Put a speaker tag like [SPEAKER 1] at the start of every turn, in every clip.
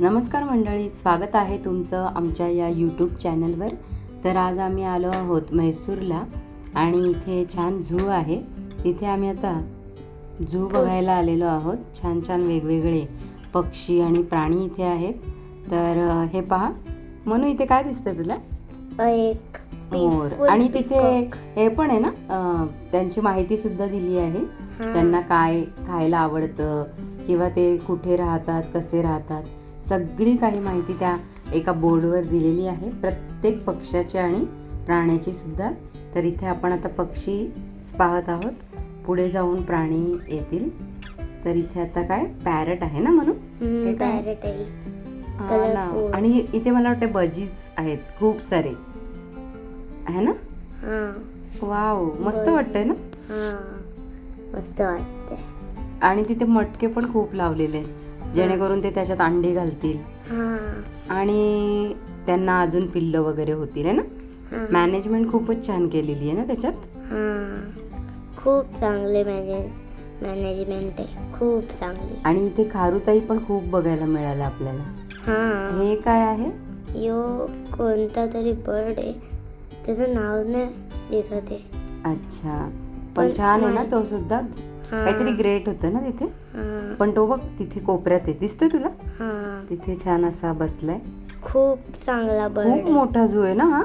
[SPEAKER 1] नमस्कार मंडळी स्वागत आहे तुमचं आमच्या या यूट्यूब चॅनलवर तर आज आम्ही आलो आहोत म्हैसूरला आणि इथे छान झू आहे. तिथे आम्ही आता झू बघायला आलेलो आहोत. छान छान वेगवेगळे पक्षी आणि प्राणी इथे आहेत. तर हे पहा. म्हणून इथे काय दिसतंय तुला?
[SPEAKER 2] एक
[SPEAKER 1] मोर. आणि तिथे. हे पण आहे ना त्यांची माहिती सुद्धा दिली आहे. त्यांना काय खायला आवडतं किंवा ते कुठे राहतात कसे राहतात. सगळी काही माहिती त्या एका बोर्डवर दिलेली आहे. प्रत्येक पक्ष्याची आणि प्राण्याची सुद्धा. तर इथे आपण आता पक्षीच पाहत आहोत. पुढे जाऊन प्राणी येतील. तर इथे आता काय? पॅरट आहे ना म्हणून? हे
[SPEAKER 2] parrot आहे.
[SPEAKER 1] आणि इथे मला वाटतं बजीज आहेत. खूप सारे. आहे ना?
[SPEAKER 2] हा.
[SPEAKER 1] वाव. मस्त. वाटतंय ना?
[SPEAKER 2] हा. मस्त वाटतंय.
[SPEAKER 1] आणि तिथे मटके पण खूप लावलेले आहेत. जेणेकरून ते त्याच्यात अंडी घालतील. आणि त्यांना अजून पिल्लं वगैरे होतील आहे ना. मॅनेजमेंट खूपच छान केलेली आहे ना त्याच्यात?
[SPEAKER 2] हा. खूप चांगले मॅनेज मॅनेजमेंट आहे. खूप चांगली.
[SPEAKER 1] आणि इथे खारुताई पण खूप बघायला मिळालं आपल्याला.
[SPEAKER 2] हा.
[SPEAKER 1] काय आहे?
[SPEAKER 2] यो कोणता तरी बर्ड आहे. त्याचं नाव नाही दिसत आहे.
[SPEAKER 1] अच्छा. पण छान आहे ना तो सुद्धा. काहीतरी ग्रेट होतं ना तिथे? पण तो बघ तिथे कोपऱ्यात आहे. दिसतोय तुला?
[SPEAKER 2] हा.
[SPEAKER 1] तिथे छान असा बसलाय.
[SPEAKER 2] खूप चांगला
[SPEAKER 1] खूप मोठा झू आहे ना हा?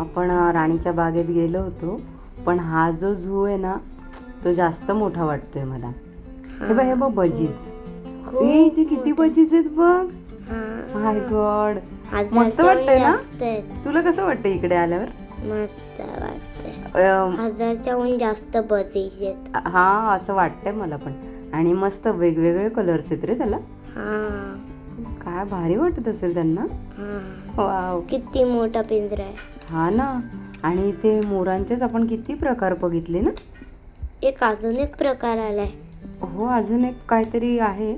[SPEAKER 1] आपण राणीच्या बागेत गेलो होतो पण हा जो झू आहे ना तो जास्त मोठा वाटतोय मला. हे बघ हे बघ बजीज. ए इथे किती बजीज आहेत बघ.
[SPEAKER 2] हा.
[SPEAKER 1] माय गॉड मस्त वाटतंय ना? तुला कसं वाटतं इकडे आल्यावर?
[SPEAKER 2] मस्त वाटतंय.
[SPEAKER 1] अ,
[SPEAKER 2] हजारच्याहून जास्त बजेट आहेत.
[SPEAKER 1] हा असं वाटतंय मला पण. आणि मस्त वेगवेगळे कलर्स आहेत रे त्याला.
[SPEAKER 2] हा.
[SPEAKER 1] काय भारी वाटत असेल त्यांना.
[SPEAKER 2] हा.
[SPEAKER 1] वाव
[SPEAKER 2] किती मोठा पिंजरा आहे.
[SPEAKER 1] हा ना. आणि ते मोरांचेच आपण किती प्रकार बघितले ना?
[SPEAKER 2] एक अजून एक प्रकार आलाय.
[SPEAKER 1] हो अजून एक काहीतरी आहे.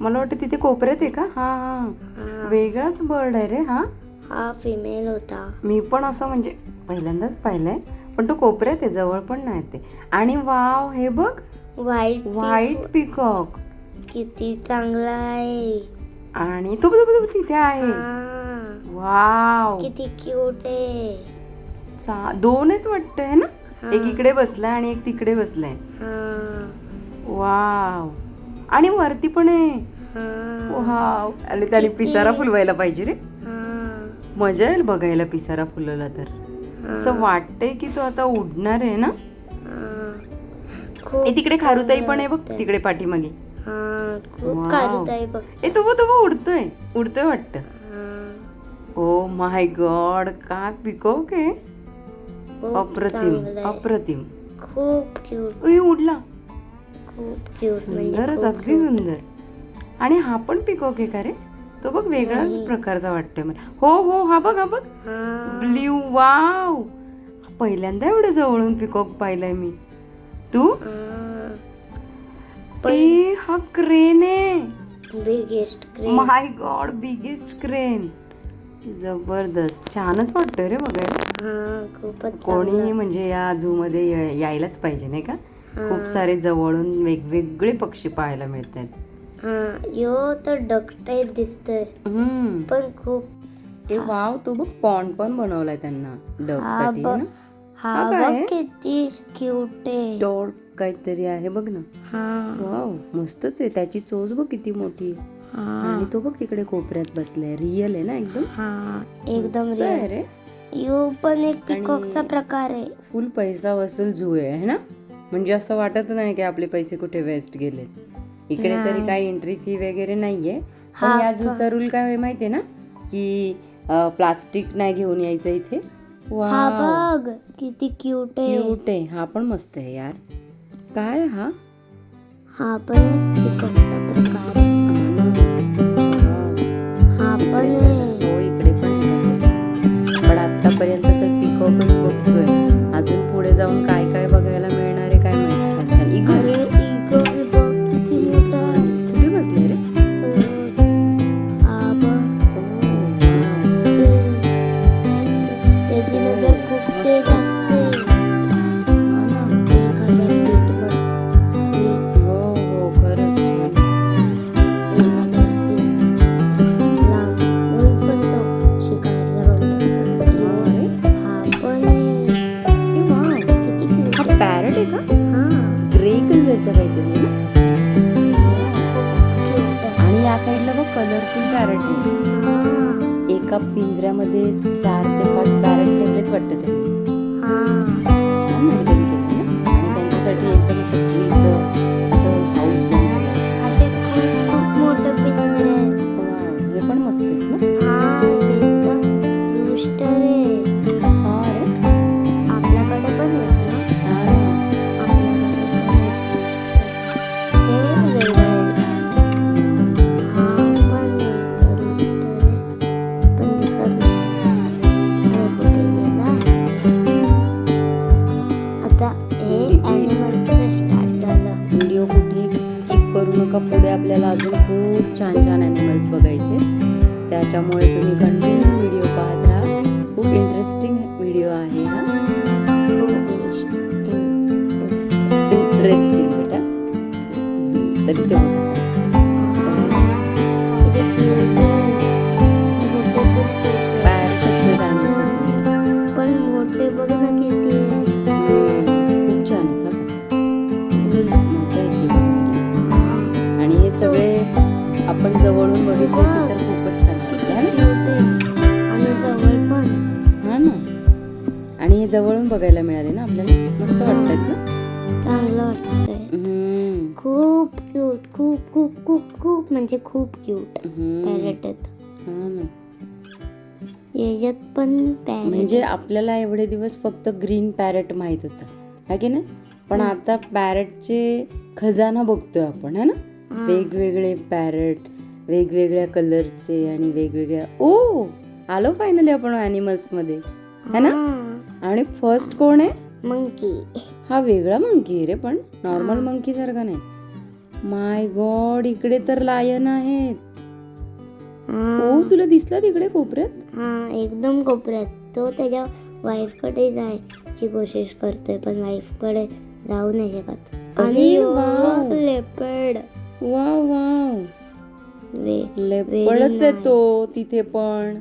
[SPEAKER 1] मला वाटतं तिथे कोपऱ्यात आहे का? हा हा.
[SPEAKER 2] हा.
[SPEAKER 1] वेगळाच बर्ड आहे रे हा.
[SPEAKER 2] हा फिमेल होता.
[SPEAKER 1] मी पण असं म्हणजे पहिल्यांदाच पाहिलंय पण तो कोपऱ्यात आहे जवळ पण नाही ते. आणि वाव हे बघ.
[SPEAKER 2] व्हाईट
[SPEAKER 1] व्हाईट पिकॉक
[SPEAKER 2] किती चांगला आहे.
[SPEAKER 1] आणि तो बघ, तो बघ, तिथे आहे. वाव.
[SPEAKER 2] किती क्यूट आहे.
[SPEAKER 1] सा दोन आहेत वाटतं है ना. एक इकडे बसलाय आणि एक तिकडे बसलाय. वाव. आणि वरती पण आहे. वाव. आणि त्याने? पिसारा फुलवायला पाहिजे रे. मजा येईल बघायला पिसारा फुलवला तर. असं वाटतंय की तो आता उडणार आहे ना? ए तिकडे खारुताई पण आहे बघ. तिकडे पाठीमागे.
[SPEAKER 2] हा खूप बघ.
[SPEAKER 1] ए तो तो उडतोय. उडतोय वाटतं.
[SPEAKER 2] हा.
[SPEAKER 1] ओ माय गॉड काय आहे
[SPEAKER 2] खूप
[SPEAKER 1] अप्रतिम
[SPEAKER 2] चांगलं आहे.
[SPEAKER 1] अप्रतिम.
[SPEAKER 2] खूप क्यूट
[SPEAKER 1] उई, उडला.
[SPEAKER 2] खूप क्यूट म्हणजे
[SPEAKER 1] सुंदरच
[SPEAKER 2] खूप
[SPEAKER 1] अगदी
[SPEAKER 2] cute.
[SPEAKER 1] सुंदर. आणि हा पण पिकॉक आहे का रे? तो बघ वेगळाच. प्रकारचा वाटतोय मला. हो हो हा बघ हा बघ. Blue wow. पहिल्यांदा एवढं जवळून पिकॉक पाहिलंय मी. तू?
[SPEAKER 2] हा.
[SPEAKER 1] ए हा क्रेन आहे.
[SPEAKER 2] Biggest crane
[SPEAKER 1] my god biggest crane जबरदस्त. छानच वाटतोय रे बघायला.
[SPEAKER 2] हा चांगलं.
[SPEAKER 1] म्हणजे या झू मध्ये यायलाच पाहिजे नाही का. खूप सारे जवळून वेगवेगळे पक्षी पाहायला मिळत आहेत
[SPEAKER 2] हा यो तर डक टाईप दिसतोय.
[SPEAKER 1] हम्म.
[SPEAKER 2] पण खूप
[SPEAKER 1] ए वाव तो बघ पॉन्ड पण बनवलाय त्यांना डग
[SPEAKER 2] हा
[SPEAKER 1] साठी
[SPEAKER 2] बघ.
[SPEAKER 1] ना?
[SPEAKER 2] हा
[SPEAKER 1] हा काय?
[SPEAKER 2] बघ? किती क्यूट आहे.
[SPEAKER 1] डॉग काहीतरी आहे बघ ना.
[SPEAKER 2] हा.
[SPEAKER 1] वाव मस्तच आहे. त्याची चोच बघ किती मोठी. आहे.
[SPEAKER 2] हा.
[SPEAKER 1] आणि तो बघ तिकडे कोपऱ्यात बसलाय. रिअल आहे ना एकदम?
[SPEAKER 2] हा एकदम
[SPEAKER 1] मस्त आहे
[SPEAKER 2] real.
[SPEAKER 1] रे.
[SPEAKER 2] यो पण एक पिकॉकचा प्रकार आहे.
[SPEAKER 1] फुल पैसा वसूल झू आहे है ना? म्हणजे असं वाटत नाही की आपले पैसे कुठे वेस्ट गेले इकडे तरी. काही एंट्री फी वगैरे नाहीये. पण या? झूचा रूल काय आहे माहितीये ना की प्लास्टिक नाही घेऊन यायचं इथे.
[SPEAKER 2] बघ किती क्यूट आहे.
[SPEAKER 1] क्यूट आहे. हा पण मस्त आहे यार. काय हा?
[SPEAKER 2] हा पण एका
[SPEAKER 1] पिंजऱ्यामध्ये चार ते पाच पॅरेट ठेवलेत वाटतं त्यांनी. इंटरेस्टिंग व्हिडिओ आहे हा
[SPEAKER 2] खूप
[SPEAKER 1] इंटरेस्टिंग बेटा हम्म, तरी ते
[SPEAKER 2] पण खूप मोठे बघ ना किती
[SPEAKER 1] खूप छान हा. मजा येते.
[SPEAKER 2] हा.
[SPEAKER 1] आणि हे सगळे आपण जवळून बघितले की तर खूपच
[SPEAKER 2] आणि
[SPEAKER 1] हे जवळून बघायला मिळाले ना आपल्याला? मस्त वाटतात ना?
[SPEAKER 2] चांगलं वाटतंय.
[SPEAKER 1] हम्म,
[SPEAKER 2] खूप क्यूट खूप खूप खूप खूप म्हणजे खूप क्यूट
[SPEAKER 1] हम्म.
[SPEAKER 2] पॅरेट आहेत
[SPEAKER 1] हा ना.
[SPEAKER 2] याच्यात पण पॅरेट
[SPEAKER 1] म्हणजे आपल्याला एवढे दिवस फक्त ग्रीन पॅरेट माहीत होता. है की नाही? पण आता पॅरेटचे खजाना बघतोय आपण है ना? वेगवेगळे पॅरेट वेगवेगळ्या कलरचे आणि वेगवेगळ्या ओ! आलो फायनली आपण अॅनिमल्समध्ये. है ना? आणि फर्स्ट कोण आहे?
[SPEAKER 2] मंकी
[SPEAKER 1] हा वेगळा मंकी आहे रे पण नॉर्मल मंकी सारखा नाही. माय गॉड इकडे तर लायन आहेत. ओ तुला दिसला तिकडे कोपऱ्यात?
[SPEAKER 2] हा एकदम कोपऱ्यात. तो त्याच्या वाईफकडे जायची कोशिश करतोय पण वाईफकडे जाऊ नाही शकत.
[SPEAKER 1] अरे
[SPEAKER 2] आणि
[SPEAKER 1] वाव.
[SPEAKER 2] Leopard
[SPEAKER 1] wow wow.
[SPEAKER 2] वे
[SPEAKER 1] लेपडच येतो तिथे पण.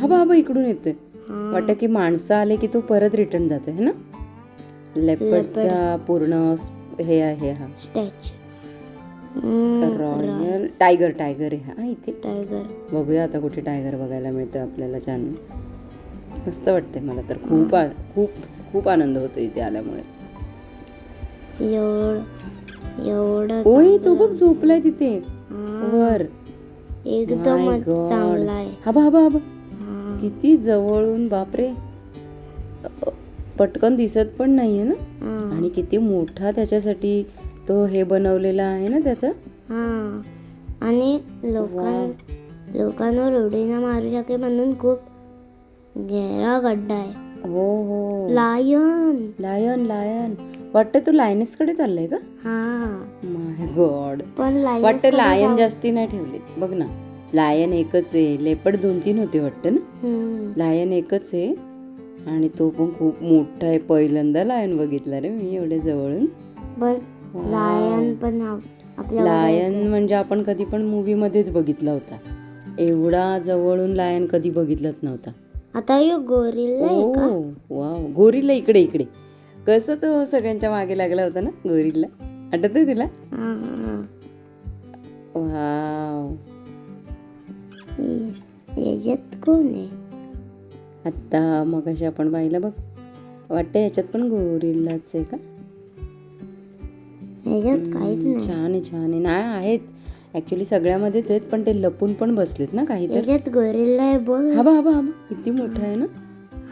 [SPEAKER 1] हा बाबा इकडून येतोय. वाटतं की माणसं आले की तो परत रिटर्न जातोय है ना? लेपडचा पूर्ण हे आहे हा.
[SPEAKER 2] स्टॅच
[SPEAKER 1] रॉयल टायगर टायगर आहे हा इथे.
[SPEAKER 2] टायगर
[SPEAKER 1] बघूया आता कुठे टायगर बघायला मिळतोय आपल्याला छान. मस्त वाटते मला तर. खूप आ- खूप खूप आनंद होतो इथे आल्यामुळे.
[SPEAKER 2] एवढं
[SPEAKER 1] ओय तो बघ झोपलाय तिथे.
[SPEAKER 2] हा.
[SPEAKER 1] वर.
[SPEAKER 2] आहे.
[SPEAKER 1] हा बा हा बा बा.
[SPEAKER 2] हा.
[SPEAKER 1] किती जवळून बापरे. पटकन दिसत पण नाहीये ना. आणि किती मोठा त्याच्यासाठी तो हे बनवलेला आहे ना त्याचा?
[SPEAKER 2] हा आणि लोकां लोकांवर उडी न मारू शके म्हणून खूप गहरा गड्डा आहे.
[SPEAKER 1] हो हो.
[SPEAKER 2] लायन.
[SPEAKER 1] Lion lion. वाटतं तो लायनेस कडे चाललाय का?
[SPEAKER 2] हा.
[SPEAKER 1] माय गॉड
[SPEAKER 2] पण लायन
[SPEAKER 1] वाटतं लायन जास्ती नाही ठेवलेत. बघ ना. लायन एकच आहे. लेपड दोन तीन होते वाटतं ना? लायन एकच आहे. आणि तो पण खूप मोठा आहे. पहिल्यांदा लायन बघितला रे मी एवढ्या जवळून.
[SPEAKER 2] लायन पण
[SPEAKER 1] लायन म्हणजे आपण कधी पण मूवी मध्येच बघितला होता. एवढा जवळून लायन कधी बघितलाच नव्हता.
[SPEAKER 2] आता यो गोरिल्ला आहे का?
[SPEAKER 1] ओ वाव. गोरीला इकडे इकडे. कसं तो सगळ्यांच्या मागे लागला होता ना गोरीला आठवतंय तुला. वाव.
[SPEAKER 2] याच्यात कोण आहे?
[SPEAKER 1] आत्ता मग अशी आपण पाहिलं बघ. वाटतं याच्यात पण गोरिल्लाच आहे का?
[SPEAKER 2] याच्यात काहीच नाही.
[SPEAKER 1] छान आहे छान आहे. नाही आहेत. ऍक्च्युली सगळ्यामध्येच आहेत पण ते लपून पण बसलेत ना काही
[SPEAKER 2] याच्यात गोरिल्ला आहे बघ.
[SPEAKER 1] हा बा हा बा हा बा. किती मोठा आहे ना?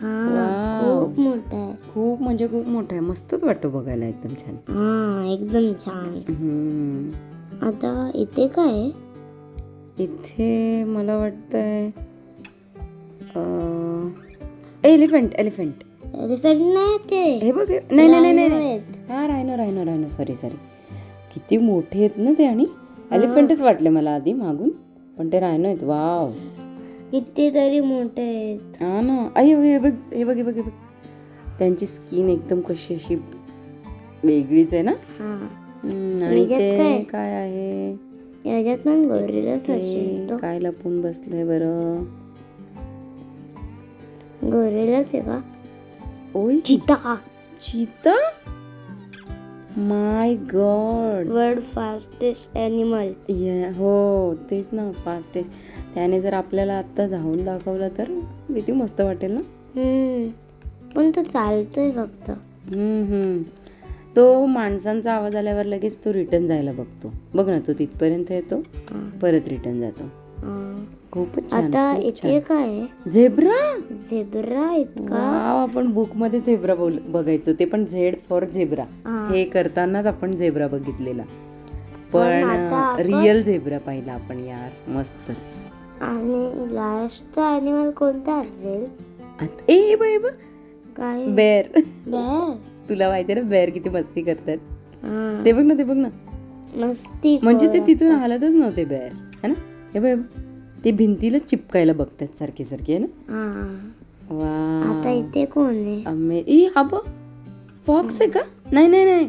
[SPEAKER 2] हा
[SPEAKER 1] वाव.
[SPEAKER 2] खूप मोठा आहे.
[SPEAKER 1] खूप म्हणजे खूप मोठा आहे. मस्तच वाटतो बघायला एकदम छान.
[SPEAKER 2] हा एकदम छान.
[SPEAKER 1] हम्म.
[SPEAKER 2] आता इथे काय आहे?
[SPEAKER 1] इथे मला वाटतंय एलिफंट एलिफंट.
[SPEAKER 2] एलिफंट नाही ते.
[SPEAKER 1] हे बघ नाही नाही नाही नाही. हा रायनो रायनो रायनो सॉरी सॉरी किती मोठे आहेत ना ते आणि एलिफंटच वाटले मला आधी मागून पण ते रायनो आहेत. वाव.
[SPEAKER 2] कितीतरी मोठे आहेत.
[SPEAKER 1] हा ना. अय हे बघ हे बघ हे बघ हे बघ. त्यांची स्किन एकदम कशी अशी वेगळीच आहे ना?
[SPEAKER 2] हा.
[SPEAKER 1] आणि ते
[SPEAKER 2] काय?
[SPEAKER 1] काय आहे?
[SPEAKER 2] याच्यात पण गोरिल्लाच
[SPEAKER 1] ते
[SPEAKER 2] असेल तो
[SPEAKER 1] काय लपून बसलंय बरं?
[SPEAKER 2] गोरिल्लाच आहे का?
[SPEAKER 1] ओय.
[SPEAKER 2] Cheetah.
[SPEAKER 1] Cheetah? My god.
[SPEAKER 2] World fastest animal.
[SPEAKER 1] हो तेच ना फास्टेस्ट. त्याने जर आपल्याला आत्ता जाऊन दाखवलं तर किती मस्त वाटेल ना?
[SPEAKER 2] पण तो चालतोय फक्त.
[SPEAKER 1] हम्म, हम्म. तो माणसांचा आवाज आल्यावर लगेच तो रिटर्न जायला बघतो. बघ ना तो तिथपर्यंत येतो परत रिटर्न जातो.
[SPEAKER 2] हा.
[SPEAKER 1] खूपच छान
[SPEAKER 2] इथे काय.
[SPEAKER 1] झेब्रा?
[SPEAKER 2] झेब्रा इतका?
[SPEAKER 1] आपण बुकमध्ये झेब्रा बोल बघायचो. ते पण झेड फॉर झेब्रा.
[SPEAKER 2] हा.
[SPEAKER 1] करतानाच आपण झेब्रा बघितलेला.
[SPEAKER 2] पण
[SPEAKER 1] रिअल झेब्रा पाहिला आपण यार मस्तच.
[SPEAKER 2] आणि लास्टचा ॲनिमल कोणता असेल?
[SPEAKER 1] आता ए बाई बा.
[SPEAKER 2] काय?
[SPEAKER 1] बेर
[SPEAKER 2] बेर
[SPEAKER 1] तुला माहितीये ना बेर किती मस्ती करतात.
[SPEAKER 2] हा.
[SPEAKER 1] ते बघ ना ते बघ ना.
[SPEAKER 2] मस्ती
[SPEAKER 1] म्हणजे ते तिथून हालतच नव्हते बेर है ना? हे बाय ते भिंतीला चिपकायला बघतात सारखे सारखे है ना. वा.
[SPEAKER 2] आता इथे कोण आहे?
[SPEAKER 1] हा बघ. फॉक्स आहे का? नाही नाही नाही.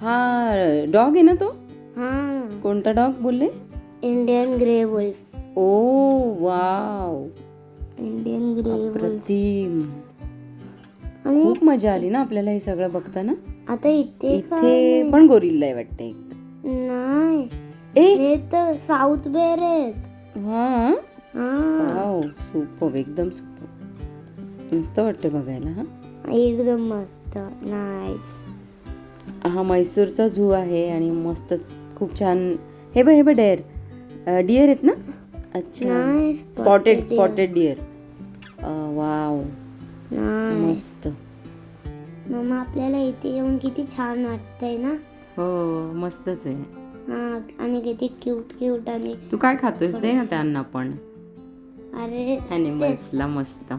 [SPEAKER 1] हा डॉग आहे ना तो?
[SPEAKER 2] हा.
[SPEAKER 1] कोणता डॉग बोलले?
[SPEAKER 2] Indian grey wolf
[SPEAKER 1] oh wow.
[SPEAKER 2] Indian grey wolf आणि
[SPEAKER 1] खूप मजा आली ना आपल्याला हे सगळं बघताना?
[SPEAKER 2] आता इथे
[SPEAKER 1] इथे पण गोरिल्ला आहे वाटते
[SPEAKER 2] नाही. हे तर साऊथ बेर आहेत.
[SPEAKER 1] हा?
[SPEAKER 2] हा.
[SPEAKER 1] वाव सुपर एकदम सुपर. मस्त वाटते बघायला हा?
[SPEAKER 2] एकदम मस्त नाईस
[SPEAKER 1] हा म्हैसूरचा झू आहे आणि मस्तच खूप छान. हे बघ हे बघ डेअर डिअर आहेत ना? अच्छा. Spotted spotted deer wow. मस्त.
[SPEAKER 2] मम्मा आपल्याला इथे येऊन किती छान वाटतंय ना?
[SPEAKER 1] हो मस्तच आहे.
[SPEAKER 2] हा आणि किती क्यूट क्यूट आणि
[SPEAKER 1] तू काय खातोयस? दे ना त्यांना पण.
[SPEAKER 2] अरे
[SPEAKER 1] ॲनिमल्सला मस्त.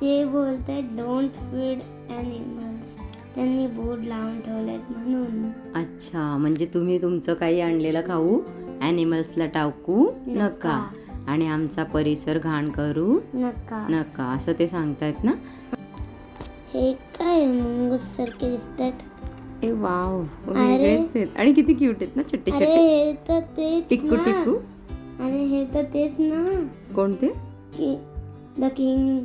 [SPEAKER 2] ते बोलतात डोंट फीड ॲनिमल्स त्यांनी बोर्ड लावून ठेवलेत म्हणून.
[SPEAKER 1] अच्छा म्हणजे तुम्ही तुमचं काही आणलेलं खाऊ ॲनिमल्सला टाकू नका. आणि आमचा परिसर घाण करू
[SPEAKER 2] नका.
[SPEAKER 1] नका असं ते सांगतायत ना?
[SPEAKER 2] हे काय मुंगूस सारखे दिसतात.
[SPEAKER 1] ए वाव. वेगळेच आहेत आणि किती क्यूट आहेत ना छोटे छोटे.
[SPEAKER 2] हे तर तेच
[SPEAKER 1] टिक्कू
[SPEAKER 2] ना.
[SPEAKER 1] टिक्कू
[SPEAKER 2] अरे हे तर तेच ना.
[SPEAKER 1] कोणते?
[SPEAKER 2] की द किंग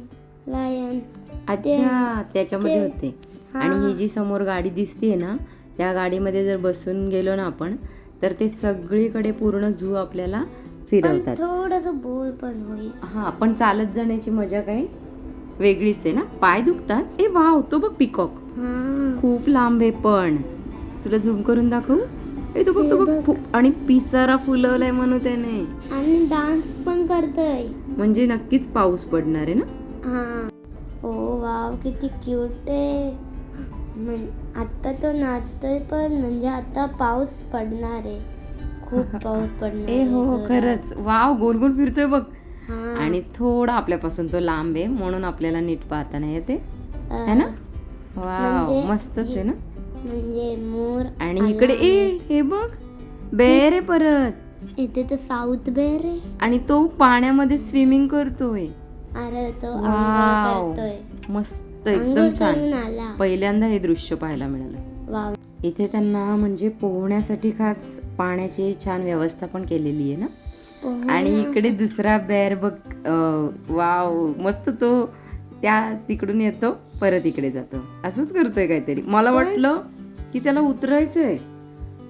[SPEAKER 2] लायन
[SPEAKER 1] अच्छा त्याच्यामध्ये
[SPEAKER 2] ते-
[SPEAKER 1] होते. आणि ही जी समोर गाडी दिसतीये ना त्या गाडीमध्ये जर बसून गेलो ना आपण तर ते सगळीकडे पूर्ण झू आपल्याला
[SPEAKER 2] पण
[SPEAKER 1] फिरवतात.
[SPEAKER 2] थोडस बोर पण होईल.
[SPEAKER 1] हा पण चालत जाण्याची मजा काही वेगळीच आहे ना? पाय दुखतात. ए वाव तो बघ पिकॉक
[SPEAKER 2] हा
[SPEAKER 1] खूप लांब आहे पण. तुला झूम करून दाखवू? ए तो बघ तो बघ. आणि पिसारा फुलवलाय म्हणू त्याने.
[SPEAKER 2] आणि डान्स पण करतोय.
[SPEAKER 1] म्हणजे नक्कीच पाऊस पडणार आहे ना?
[SPEAKER 2] हा. ओ वाव किती क्यूट आहे. आता तो नाचतोय पण म्हणजे आता पाऊस पडणार आहे. खूप पाऊस पडणार
[SPEAKER 1] ए हो
[SPEAKER 2] जोरात.
[SPEAKER 1] खरंच. वाव गोल गोल फिरतोय बघ.
[SPEAKER 2] हा
[SPEAKER 1] आणि थोडा आपल्यापासून तो लांब आहे म्हणून आपल्याला नीट पाहता नाही येते. है. ना? वाव
[SPEAKER 2] म्हणजे
[SPEAKER 1] मस्तच आहे ना?
[SPEAKER 2] म्हणजे मोर
[SPEAKER 1] आणि इकडे ए हे बघ बेर आहे परत.
[SPEAKER 2] इथे तर साऊथ बेर आहे.
[SPEAKER 1] आणि तो पाण्यामध्ये स्विमिंग करतोय.
[SPEAKER 2] अरे तो
[SPEAKER 1] वाव. मस्त एकदम छान. पहिल्यांदा हे दृश्य पाहायला मिळालं.
[SPEAKER 2] वाव.
[SPEAKER 1] इथे त्यांना म्हणजे पोहण्यासाठी खास पाण्याची छान व्यवस्था पण केलेली आहे ना. आणि इकडे दुसरा बेर बघ वाव मस्त तो त्या तिकडून येतो परत इकडे जातो. असंच करतोय काहीतरी. मला वाटलं की त्याला उतरायचंय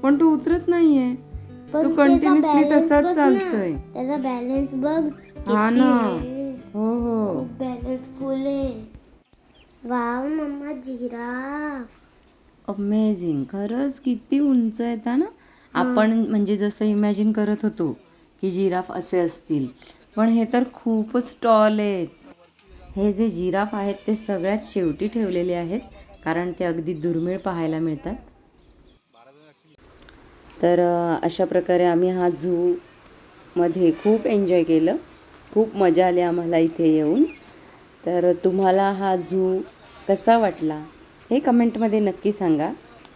[SPEAKER 1] पण तो उतरत नाहीये. तो कंटिन्युअसली तसाच. चालतोय.
[SPEAKER 2] त्याचा बॅलन्स बघ
[SPEAKER 1] हा ना.
[SPEAKER 2] आहे.
[SPEAKER 1] हो हो.
[SPEAKER 2] बॅलन्स फुल आहे. वाव मम्मा जिराफ
[SPEAKER 1] अमेझिंग खरंच किती उंच आहेत हा ना. आपण म्हणजे जसं इमॅजिन करत होतो की जिराफ असे असतील. पण हे तर खूपच टॉल आहेत. हे जे जिराफ आहेत ते सगळ्यात शेवटी ठेवलेले आहेत कारण ते अगदी दुर्मिळ पाहायला मिळतात. तर अशा प्रकारे आम्ही हा झू मध्ये खूप एन्जॉय केलं. खूप मजा आली आम्हाला इथे येऊन. तर तुम्हाला हा झू कसा वाटला हे कमेंटमध्ये नक्की सांगा.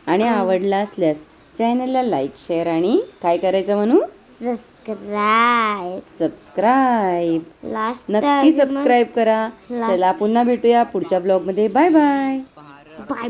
[SPEAKER 1] आणि आवडला असल्यास चॅनलला लाईक शेअर आणि काय करायचं म्हणू?
[SPEAKER 2] सबस्क्राईब
[SPEAKER 1] सबस्क्राईब
[SPEAKER 2] लास्ट
[SPEAKER 1] नक्की सबस्क्राईब करा. चला पुन्हा भेटूया पुढच्या ब्लॉगमध्ये बाय बाय
[SPEAKER 2] बाय